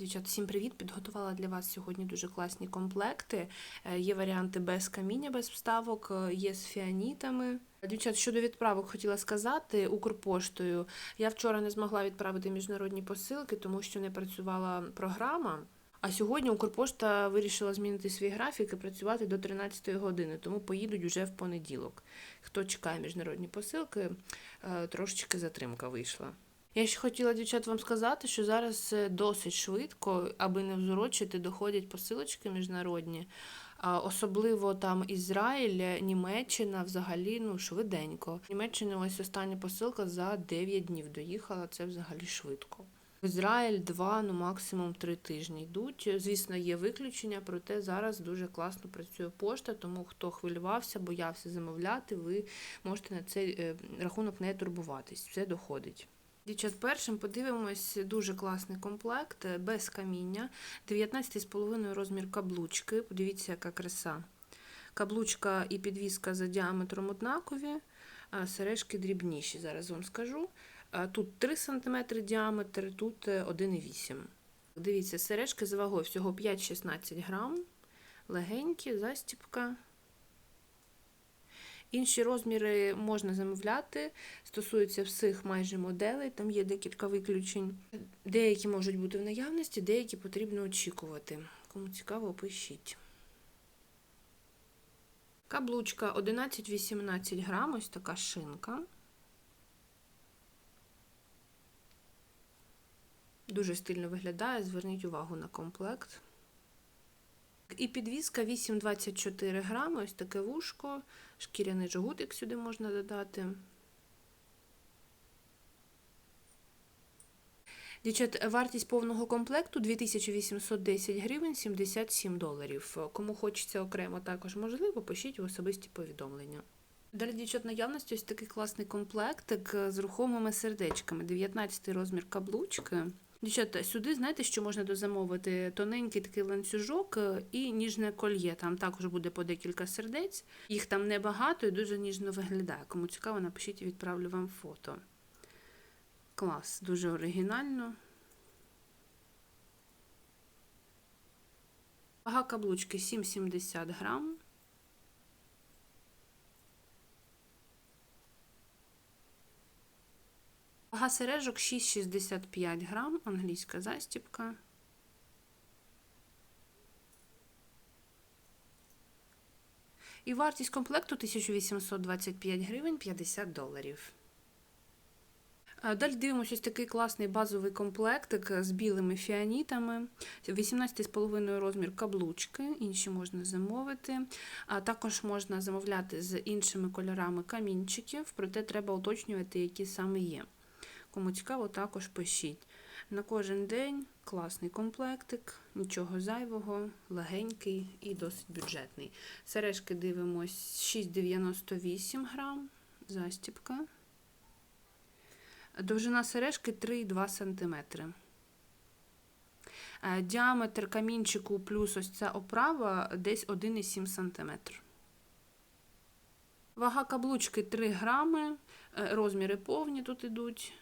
Дівчат, всім привіт! Підготувала для вас сьогодні дуже класні комплекти. Е, Є варіанти без каміння, без вставок, е, є з фіанітами. Дівчат, щодо відправок хотіла сказати Укрпоштою. Я вчора не змогла відправити міжнародні посилки, тому що не працювала програма. А сьогодні Укрпошта вирішила змінити свій графік і працювати до 13 години, тому поїдуть вже в понеділок. Хто чекає міжнародні посилки, е, трошечки затримка вийшла. Я ще хотіла, дівчат, вам сказати, що зараз е, досить швидко, аби не взурочити, доходять посилочки міжнародні. Особливо там Ізраїль, Німеччина взагалі ну, швиденько. Німеччина ось остання посилка за 9 днів доїхала, це взагалі швидко. В Ізраїль два, ну максимум три тижні йдуть. Звісно, є виключення, проте зараз дуже класно працює пошта, тому хто хвилювався, боявся замовляти, ви можете на цей е, рахунок не турбуватись. Все доходить. Дівчат, першим подивимось дуже класний комплект е, без каміння. 19,5 розмір каблучки. Подивіться, яка краса. Каблучка і підвіска за діаметром однакові, а сережки дрібніші, зараз вам скажу. Тут 3 см діаметр, тут е, 1,8 Дивіться, сережки з вагою всього 5-16 грам. Легенькі, застіпка. Інші розміри можна замовляти, стосуються всіх майже моделей, там є декілька виключень. Деякі можуть бути в наявності, деякі потрібно очікувати. Кому цікаво, пишіть. Каблучка 11-18 грам, ось така шинка. Дуже стильно виглядає, зверніть увагу на комплект. І підвіска 8,24 грами, ось таке вушко, шкіряний жгутик сюди можна додати. Дівчат, вартість повного комплекту 2810 гривень 77 доларів. Кому хочеться окремо також можливо, пишіть в особисті повідомлення. Далі, дівчат, наявності ось такий класний комплектик з рухомими сердечками. 19 розмір каблучки. Дівчата, сюди знаєте, що можна дозамовити? Тоненький такий ланцюжок і ніжне кольє. Там також буде по декілька сердець. Їх там небагато і дуже ніжно виглядає. Кому цікаво, напишіть, відправлю вам фото. Клас, дуже оригінально. Вага каблучки 7,70 грам. Вага сережок 6,65 грам, англійська застіпка. І вартість комплекту 1825 гривень 50 доларів. Далі дивимося ось такий класний базовий комплектик з білими фіанітами. 18,5 розмір каблучки, інші можна замовити. А також можна замовляти з іншими кольорами камінчиків, проте треба уточнювати, які саме є. Кому цікаво, також пишіть. На кожен день класний комплектик, нічого зайвого, легенький і досить бюджетний. Сережки дивимось 6,98 грам, застіпка. Довжина сережки 3,2 см. Діаметр камінчику плюс ось ця оправа десь 1,7 см. Вага каблучки 3 грами, розміри повні тут ідуть.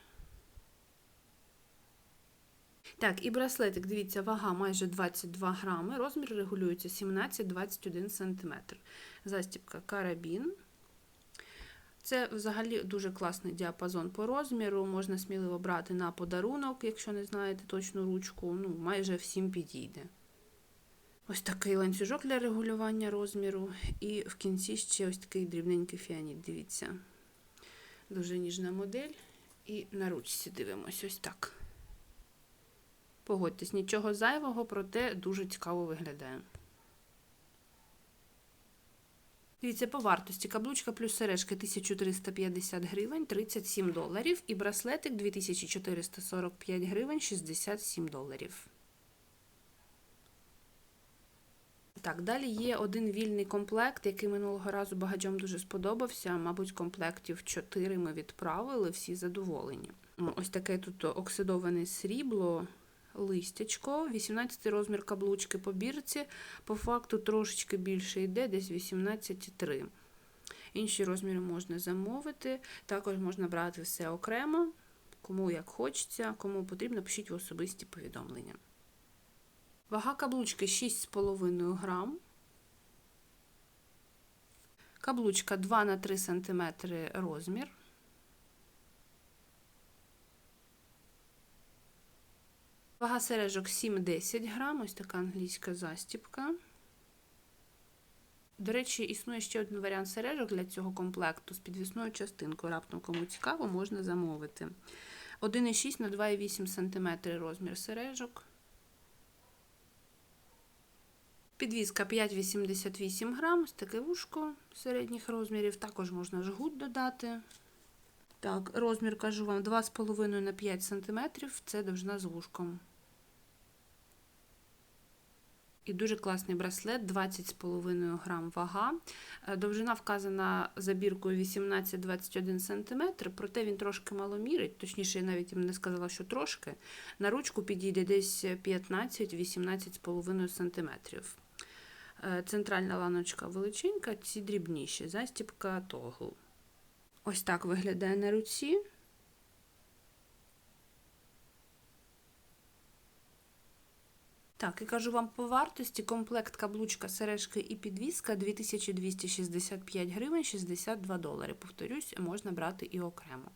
Так, і браслетик, дивіться, вага майже 22 грами, розмір регулюється 17-21 см. Застіпка карабін. Це взагалі дуже класний діапазон по розміру. Можна сміливо брати на подарунок, якщо не знаєте точну ручку, ну, майже всім підійде. Ось такий ланцюжок для регулювання розміру. І в кінці ще ось такий дрібненький фіаніт, дивіться. Дуже ніжна модель. І на ручці дивимось ось так. Погодьтесь, нічого зайвого, проте дуже цікаво виглядає. Дивіться, по вартості каблучка плюс сережки 1350 гривень 37 доларів і браслетик 2445 гривень 67 доларів. Так, далі є один вільний комплект, який минулого разу багатьом дуже сподобався. Мабуть, комплектів 4 ми відправили, всі задоволені. Ось таке тут оксидоване срібло листячко, 18 розмір каблучки по бірці, по факту трошечки більше йде, десь 18,3. Інші розміри можна замовити, також можна брати все окремо, кому як хочеться, кому потрібно, пишіть в особисті повідомлення. Вага каблучки 6,5 грам. Каблучка 2 на 3 см розмір. Вага сережок 7-10 грам, ось така англійська застіпка. До речі, існує ще один варіант сережок для цього комплекту з підвісною частинкою. Раптом кому цікаво, можна замовити. 1,6 на 2,8 см розмір сережок. Підвізка 5,88 грам, ось таке вушко середніх розмірів. Також можна жгут додати. Так, розмір кажу вам 2,5 на 5 см, це довжина з вушком. І дуже класний браслет, 20,5 грам вага. Е, Довжина вказана забіркою 18-21 см, проте він трошки маломірить, точніше, я навіть їм не сказала, що трошки. На ручку підійде десь 15-18,5 см. Е, Центральна ланочка величенька, ці дрібніші, застіпка тогл. Ось так виглядає на руці. Так, і кажу вам по вартості комплект каблучка, сережки і підвіска 2265 гривень 62 долари. Повторюсь, можна брати і окремо.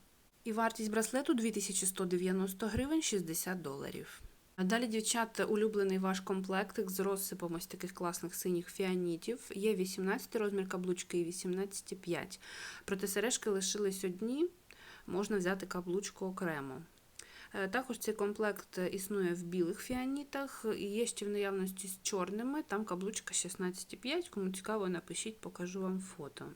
І вартість браслету 2190 гривень 60 доларів. А Далі, дівчат, улюблений ваш комплектик з розсипом ось таких класних синіх фіанітів. Є 18 розмір каблучки і 18,5. Проте сережки лишились одні, можна взяти каблучку окремо. Е, Також цей комплект існує в білих фіанітах і є ще в наявності з чорними. Там каблучка 16,5. Кому цікаво, напишіть, покажу вам фото.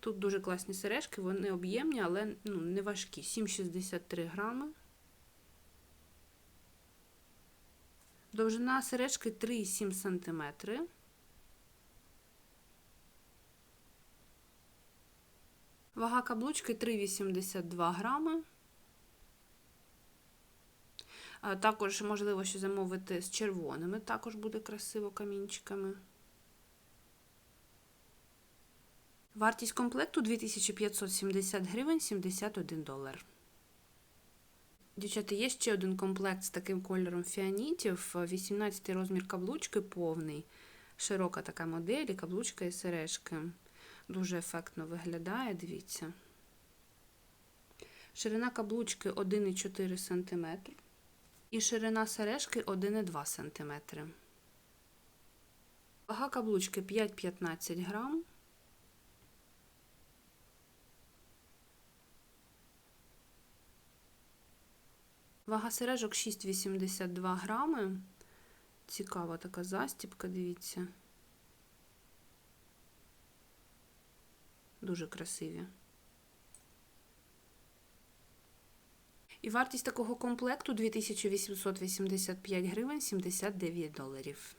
Тут дуже класні сережки, вони об'ємні, але ну, не важкі. 7,63 грами. Довжина сережки 3,7 см. Вага каблучки 3,82 грами. Також можливо ще замовити з червоними, також буде красиво камінчиками. Вартість комплекту 2570 гривень 71 долар. Дівчата, є ще один комплект з таким кольором фіанітів. 18 розмір каблучки повний. Широка така модель, і каблучка і сережки. Дуже ефектно виглядає, дивіться. Ширина каблучки 1,4 см. І ширина сережки 1,2 см. Вага каблучки 5-15 грам. Вага сережок 6,82 грами. Цікава така застіпка, дивіться. Дуже красиві. І вартість такого комплекту 2885 гривень 79 доларів.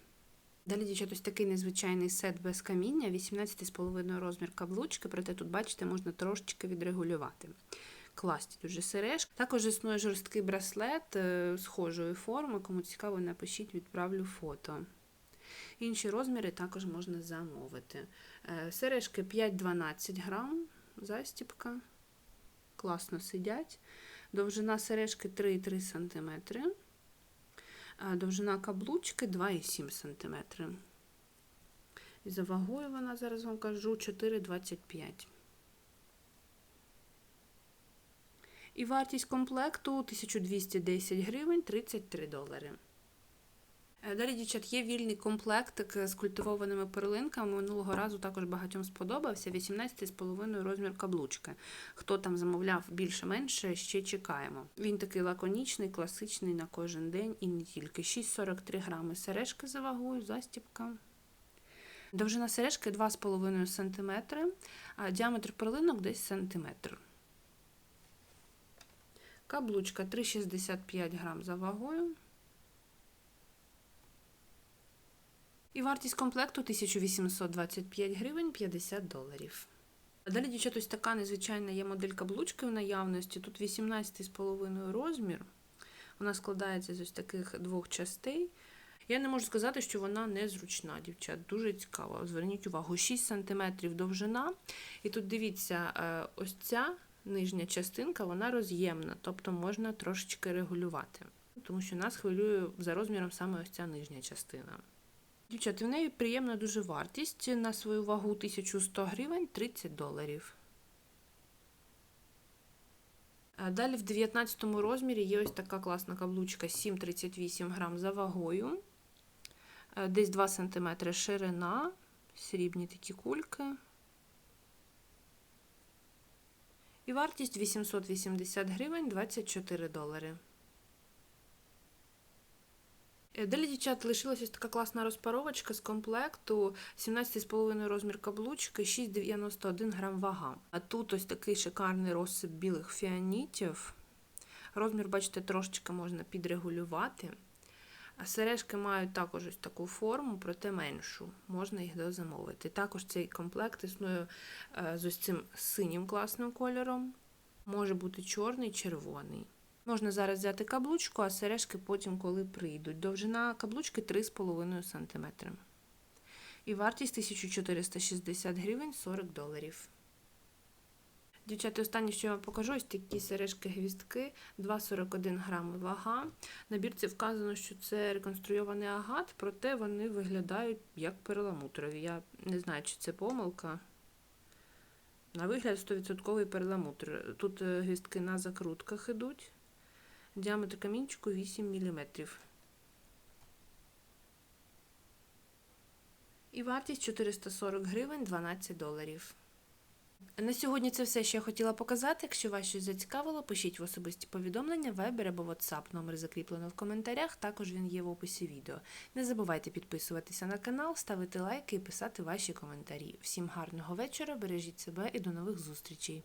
Далі, дівчат, ось такий незвичайний сет без каміння, 18,5 розмір каблучки, проте тут, бачите, можна трошечки відрегулювати. Класні дуже сережки. Також існує жорсткий браслет е, схожої форми. Кому цікаво, напишіть, відправлю фото. Інші розміри також можна замовити. Е, Сережки 5-12 грам, застіпка. Класно сидять. Довжина сережки 3,3 см. Довжина каблучки 2,7 см. І за вагою вона, зараз вам кажу, 4,25. І вартість комплекту 1210 гривень 33 долари. Е, Далі, дівчат, є вільний комплектик з культивованими перлинками. Минулого разу також багатьом сподобався. 18,5 розмір каблучки. Хто там замовляв більше-менше, ще чекаємо. Він такий лаконічний, класичний на кожен день і не тільки. 6,43 грами сережки за вагою, застіпка. Довжина сережки 2,5 см, а діаметр перлинок десь сантиметр. Каблучка 3,65 грам за вагою. І вартість комплекту 1825 гривень 50 доларів. Далі, дівчат, ось така незвичайна є модель каблучки в наявності. Тут 18,5 розмір. Вона складається з ось таких двох частей. Я не можу сказати, що вона незручна, дівчат. Дуже цікаво. Зверніть увагу, 6 см довжина. І тут дивіться, е, ось ця нижня частинка, вона роз'ємна, тобто можна трошечки регулювати. тому що нас хвилює за розміром саме ось ця нижня частина. Дівчата, в неї приємна дуже вартість на свою вагу 1100 гривень 30 доларів. Далі в 19 розмірі є ось така класна каблучка 7,38 грам за вагою. Е, Десь 2 см ширина, срібні такі кульки. І вартість 880 гривень 24 долари. Е, Далі, дівчат, лишилася така класна розпаровочка з комплекту 17,5 розмір каблучки, 6,91 грам вага. А тут ось такий шикарний розсип білих фіанітів. Розмір, бачите, трошечки можна підрегулювати. А сережки мають також ось таку форму, проте меншу. Можна їх дозамовити. Також цей комплект існує е, з ось цим синім класним кольором. Може бути чорний, червоний. Можна зараз взяти каблучку, а сережки потім, коли прийдуть. Довжина каблучки 3,5 см. І вартість 1460 гривень 40 доларів. Дівчата, останнє, що я вам покажу, ось такі сережки-гвістки, 2,41 грами вага. На бірці вказано, що це реконструйований агат, проте вони виглядають як перламутрові. Я не знаю, чи це помилка. На вигляд 100% перламутр. Тут е, гвістки на закрутках ідуть. Діаметр камінчику 8 мм. І вартість 440 гривень 12 доларів. На сьогодні це все, що я хотіла показати. Якщо вас щось зацікавило, пишіть в особисті повідомлення, Viber або WhatsApp. Номер закріплено в коментарях, також він є в описі відео. Не забувайте підписуватися на канал, ставити лайки і писати ваші коментарі. Всім гарного вечора, бережіть себе і до нових зустрічей!